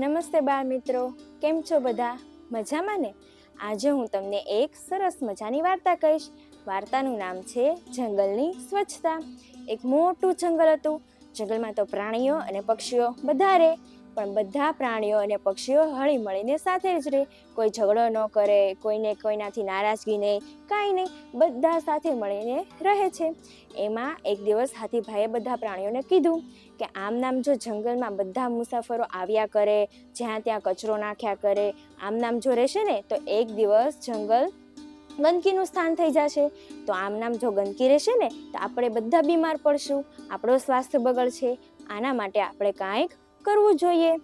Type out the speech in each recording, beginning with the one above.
નમસ્તે બાળ મિત્રો. કેમ છો બધા? મજામાં ને? આજે હું તમને એક સરસ મજાની વાર્તા કહીશ. વાર્તાનું નામ છે જંગલની સ્વચ્છતા. એક મોટું જંગલ હતું. જંગલમાં તો પ્રાણીઓ અને પક્ષીઓ બધા રહે પણ બધા પ્રાણીઓ અને પક્ષીઓ હળી મળીને સાથે જ રહે. કોઈ ઝઘડો ન કરે, કોઈને કોઈનાથી નારાજગી નહીં, કાંઈ નહીં, બધા સાથે મળીને રહે છે. એમાં એક દિવસ હાથીભાઈએ બધા પ્રાણીઓને કીધું કે આમ નામ જો જંગલમાં બધા મુસાફરો આવ્યા કરે, જ્યાં ત્યાં કચરો નાખ્યા કરે, આમ નામ જો રહેશે ને, તો એક દિવસ જંગલ ગંદકીનું સ્થાન થઈ જશે. તો આમ નામ જો ગંદકી રહેશે ને, તો આપણે બધા બીમાર પડશું. આપણો સ્વાસ્થ્ય બગડશે. આના માટે આપણે કાંઈક કરવું જોઈએ?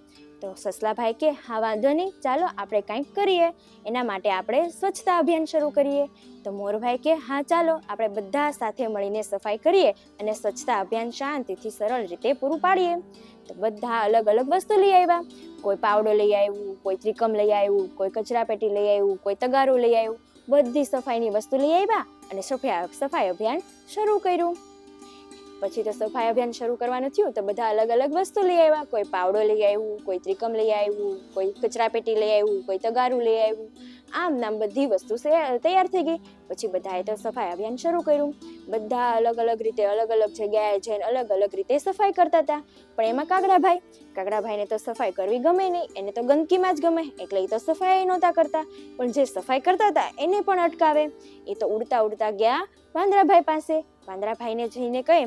તો સસલાભાઈ કે, હા, વાંધો નહીં, ચાલો આપણે કાંઈક કરીએ. એના માટે આપણે સ્વચ્છતા અભિયાન શરૂ કરીએ. તો મોરભાઈ કે, હા, ચાલો, આપણે બધા સાથે મળીને સફાઈ કરીએ અને સ્વચ્છતા અભિયાન શાંતિથી સરળ રીતે પૂરું પાડીએ. તો બધા અલગ અલગ વસ્તુ લઈ આવ્યા. કોઈ પાવડો લઈ આવ્યું, કોઈ ત્રિકમ લઈ આવ્યું, કોઈ કચરા પેટી લઈ આવ્યું, કોઈ તગારું લઈ આવ્યું. બધી સફાઈની વસ્તુ લઈ આવ્યા અને સફાઈ સફાઈ અભિયાન શરૂ કર્યું. પછી તો સફાઈ અભિયાન શરૂ કરવાનું થયું તો બધા અલગ અલગ વસ્તુ લઈ આવ્યા. કોઈ પાવડો લઈ આવ્યું, કોઈ ત્રિકમ લઈ આવ્યું, કોઈ કચરા પેટી લઈ આવ્યું, કોઈ તગારું લઈ આવ્યું. આમ નામ બધી વસ્તુ તૈયાર થઈ ગઈ. પછી બધાએ તો સફાઈ અભિયાન શરૂ કર્યું. બધા અલગ અલગ રીતે, અલગ અલગ જગ્યાએ જઈને અલગ અલગ રીતે સફાઈ કરતા હતા. પણ એમાં કાગડાભાઈ, કાગડાભાઈને તો સફાઈ કરવી ગમે નહીં. એને તો ગંદકીમાં જ ગમે, એટલે એ તો સફાઈ નહોતા કરતા. પણ જે સફાઈ કરતા હતા, એને પણ અટકાવે. એ તો ઉડતા ઉડતા ગયા વાંદરાભાઈ પાસે. વાંદરાભાઈને જઈને કહે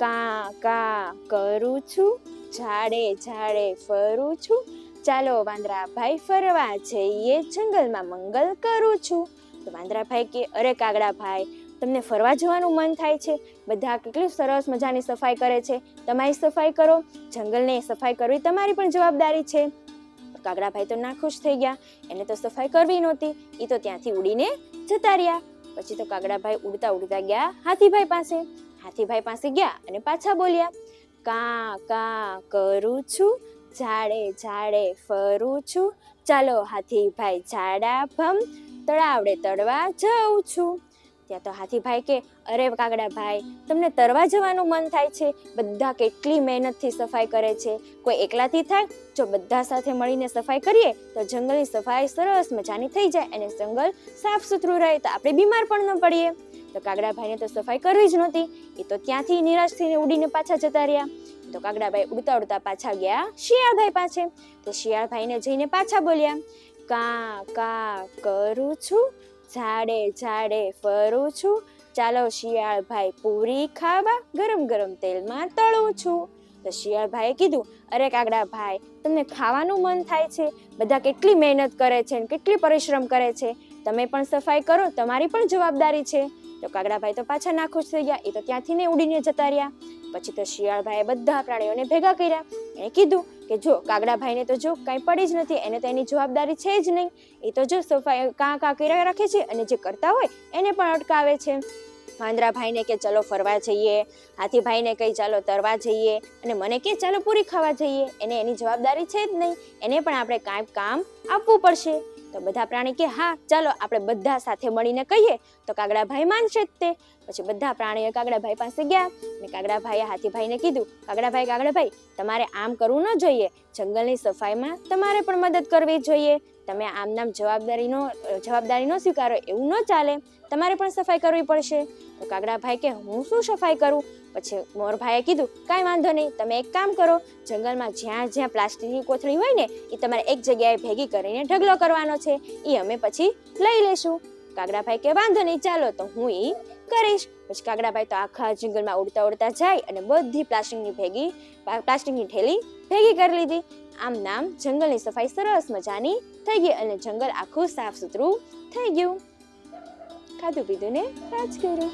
કા કા કરું છું, ઝાડે ઝાડે ફરું છું. ચાલો વાંદરાભાઈ ફરવા જઈએ, જંગલમાં મંગલ કરું છું. તો વાંદરાભાઈ કે, અરે કાગડાભાઈ, તમને ફરવા જવાનું મન થાય છે. બધા કેટલી સરસ મજાની સફાઈ કરે છે. તમારી સફાઈ કરો. જંગલને સફાઈ કરવી તમારી પણ જવાબદારી છે. કાગડાભાઈ તો ના ખુશ થઈ ગયા. એને તો સફાઈ કરવી નહોતી. એ તો ત્યાંથી ઉડીને જતા રહ્યા. પછી તો કાગડાભાઈ ઉડતા ઉડતા ગયા હાથીભાઈ પાસે. હાથીભાઈ પાસે ગયા અને પાછા બોલ્યા, કા કા કરું છું, ઝાડે ઝાડે ફરું છું. ચાલો હાથીભાઈ ઝાડા ભમ તળાવડે તળવા જાઉં છું. ત્યાં તો હાથીભાઈ કે, અરે કાગડાભાઈ તમને તરવા જવાનું મન થાય છે. બધા કેટલી મહેનતથી સફાઈ કરે છે. કોઈ એકલાથી થાય? જો બધા સાથે મળીને સફાઈ કરીએ, તો જંગલની સફાઈ સરસ મજાની થઈ જાય અને જંગલ સાફ સુથરું રહે, તો આપણે બીમાર પણ ન પડીએ. તો કાગડાભાઈને તો સફાઈ કરવી જ નહોતી. એ તો ત્યાંથી નિરાશ થઈને ઉડીને પાછા જતા રહ્યા. તો કાગડાભાઈ ઉડતા ઉડતા પાછા ગયા શિયાળભાઈ પાસે. તો શિયાળભાઈને જઈને પાછા બોલ્યા, કા કા કરું છું? ઝાડે ઝાડે ફરું છું. ચાલો શિયાળભાઈ પૂરી ખાવા ગરમ ગરમ તેલમાં તળું છું. તો શિયાળભાઈએ કીધું, અરે કાગડાભાઈ, તમને ખાવાનું મન થાય છે. બધા કેટલી મહેનત કરે છે કેટલી પરિશ્રમ કરે છે. તમે પણ સફાઈ કરો, તમારી પણ જવાબદારી છે. તો કાગડાભાઈ તો પાછા નાખુશ થઈ ગયા. એ તો ત્યાંથી ને ઉડીને જતા રહ્યા. પછી તો શિયાળભાઈએ બધા પ્રાણીઓને ભેગા કર્યા. એણે કીધું કે જો, કાગડાભાઈને તો જો કાંઈ પડી જ નથી, એને તો એની જવાબદારી છે જ નહીં. એ તો જો સફાઈ કાં કાં કર્યા રાખે છે અને જે કરતા હોય એને પણ અટકાવે છે. વાંદરાભાઈને કે ચલો ફરવા જઈએ, હાથીભાઈને કહી ચાલો તરવા જઈએ અને મને કે ચાલો પૂરી ખાવા જઈએ. એને એની જવાબદારી છે જ નહીં. એને પણ આપણે કાંઈ કામ આપવું પડશે. તો બધા પ્રાણી કે, હા, ચાલો, આપણે બધા સાથે મળીને કહીએ. તો કાગડાભાઈ માનશે જ તે. પછી બધા પ્રાણીઓ કાગડાભાઈ પાસે ગયા. અને કાગડાભાઈએ હાથીભાઈને કીધું, કાગડાભાઈ કાગડાભાઈ, તમારે આમ કરવું ન જોઈએ. જંગલની સફાઈમાં તમારે પણ મદદ કરવી જોઈએ. તમે આમ નામ જવાબદારીનો જવાબદારી ન સ્વીકારો, એવું ન ચાલે. તમારે પણ સફાઈ કરવી પડશે. તો કાગડાભાઈ કે, હું શું સફાઈ કરું? પછી મોરભાઈએ કીધું, કાંઈ વાંધો નહીં, તમે એક કામ કરો. જંગલમાં જ્યાં જ્યાં પ્લાસ્ટિકની કોથળી હોય ને એ તમારે એક જગ્યાએ ભેગી કરીને ઢગલો કરવાનો છે એ અમે પછી લઈ લેશું કાગડાભાઈ કે, વાંધો નહીં, ચાલો તો હું એ કરીશ. પછી કાગડાભાઈ તો આખા જંગલમાં ઉડતા ઉડતા જાય અને બધી પ્લાસ્ટિકની ભેગી પ્લાસ્ટિકની ઠેલી ભેગી કરી લીધી. આમ નામ જંગલની સફાઈ સરસ મજાની થઈ ગઈ અને જંગલ આખું સાફ સુથરું થઈ ગયું. ખાધું પીધું ને, રાજ કર્યું.